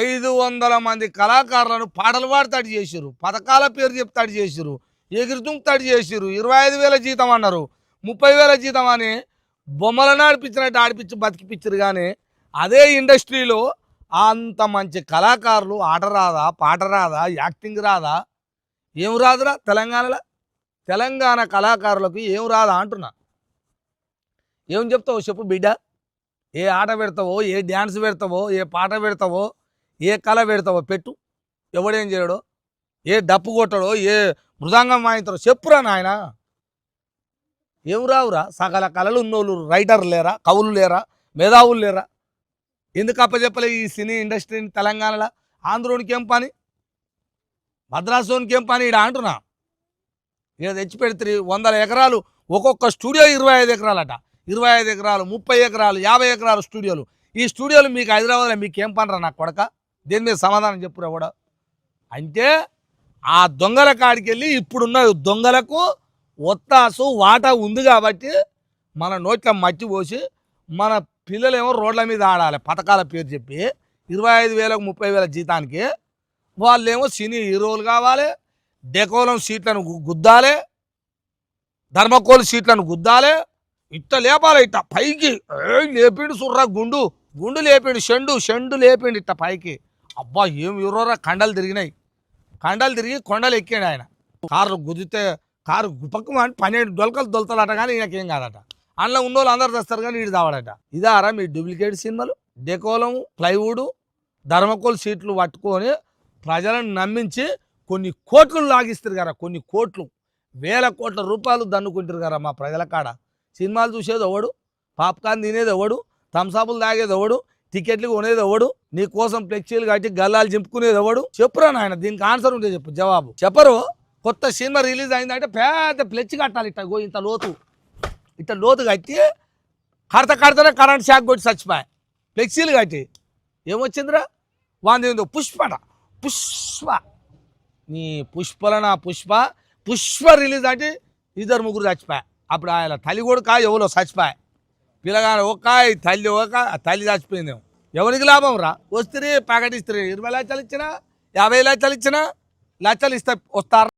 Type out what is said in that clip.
ఐదు వందల మంది కళాకారులను పాటలు పాడతాడు చేసిరు పథకాల పేరు చెప్తాడు చేసిరు ఎగురుతుంటాడు చేసిరు ఇరవై ఐదు వేల జీతం అన్నారు ముప్పై వేల జీతం అని బొమ్మలను ఆడిపించినట్టు ఆడిపించి బతికిపించరు కానీ అదే ఇండస్ట్రీలో అంత మంచి కళాకారులు ఆట రాదా పాట రాదా యాక్టింగ్ రాదా ఏం రాదురా తెలంగాణలో? తెలంగాణ కళాకారులకు ఏం రాదా అంటున్నా. ఏం చెప్తావు చెప్పు బిడ్డ. ఏ ఆట పెడతావో ఏ డ్యాన్స్ పెడతావో ఏ పాట పెడతావో ఏ కళ పెడతావో పెట్టు. ఎవడేం చేయడో ఏ డప్పు కొట్టడో ఏ మృదాంగం వాయించడో చెప్పురా నాయన. ఏం రావురా సకల కళలు ఉన్నోళ్ళు రైటర్ లేరా కవులు లేరా మేధావులు లేరా? ఎందుకు అప్పచెప్పలే ఈ సినీ ఇండస్ట్రీని తెలంగాణలో? ఆంధ్రోనికి ఏం పని? మద్రాసులోనికి ఏం పని? ఈడ అంటున్నా. ఇక్కడ తెచ్చి పెడితే వందల ఎకరాలు ఒక్కొక్క స్టూడియో ఇరవై ఐదు ఎకరాలట. ఇరవై ఐదు ఎకరాలు ముప్పై ఎకరాలు యాభై ఎకరాలు స్టూడియోలు. ఈ స్టూడియోలు మీకు హైదరాబాద్లో మీకు పనరా నా కొడక? దేని మీద సమాధానం చెప్పురా కూడా. అంటే ఆ దొంగల కాడికి వెళ్ళి ఇప్పుడున్న దొంగలకు ఒత్తాసు వాటా ఉంది కాబట్టి మన నోట్లో మట్టి పోసి మన పిల్లలేమో రోడ్ల మీద ఆడాలి పథకాల పేరు చెప్పి ఇరవై ఐదు వేలకు ముప్పై వేల జీతానికి. వాళ్ళేమో సినీ హీరోలు కావాలి డెకోలం సీట్లను గుద్దాలి ధర్మకోలు సీట్లను గుద్దాలి. ఇట్ట లేపాలి ఇట్ట పైకి. లేపిండు సుర్రా గుండు. గుండు లేపిండు షెండు షెండు లేపిండు ఇట్ట పైకి. అబ్బా ఏం ఎవరోరా కండలు తిరిగినాయి. కండలు తిరిగి కొండలు ఎక్కాడు ఆయన. కారు గుద్దితే కారు గుపక్కం అని పన్నెండు డొలకలు దొలతలట కానీ ఈయనకేం కాదట. అందులో ఉన్న వాళ్ళు అందరు తెస్తారు కానీ వీడు తావాడట. ఇదారా మీ డూప్లికేట్ సినిమాలు? డెకోలం ప్లైవుడ్ ధర్మకోల్ సీట్లు పట్టుకొని ప్రజలను నమ్మించి కొన్ని కోట్లు లాగిస్తారు కదా కొన్ని కోట్లు. వేల కోట్ల రూపాయలు దన్నుకుంటారు కదా మా ప్రజల కాడ. సినిమాలు చూసేది ఎవడు? పాప్కార్న్ తినేది ఎవడు? థమ్సాపులు తాగేది ఎవడు? టికెట్లు కొనేది ఎవడు? నీ కోసం ఫ్లెక్సీలు కట్టి గల్లాలు చింపుకునేది ఎవడు? చెప్పురా నాయన దీనికి ఆన్సర్ ఉంటే చెప్పు జవాబు. చెప్పరు? కొత్త సినిమా రిలీజ్ అయిందంటే పెద్ద ఫ్లెక్సీ కట్టాలి ఇట్ట గో ఇంత లోతు. ఇట్ట లోతు కట్టి కడత కడతనే కరెంట్ షాక్ కొట్టి చచ్చిపోయా. ఫ్లెక్సీలు కట్టి. ఏమొచ్చిందిరా? వాంది ఏందో పుష్పట. పుష్ప. నీ పుష్పల నా పుష్ప. పుష్ప రిలీజ్ అంటే ఇద్దరు ముగ్గురు చచ్చిపోయా. అప్పుడు ఆయన తల్లి కొడుక ఎవరో చచ్చిపోయా. పిల్లగాడు ఒక తల్లి ఒక తల్లి చచ్చిపోయిందేమో. ఎవరికి లాభం రా? వస్తే ప్యాకెట్ ఇస్తారు. ఇరవై లక్షలు ఇచ్చినా యాభై లక్షలు ఇచ్చినా లక్షలు ఇస్తే వస్తారు?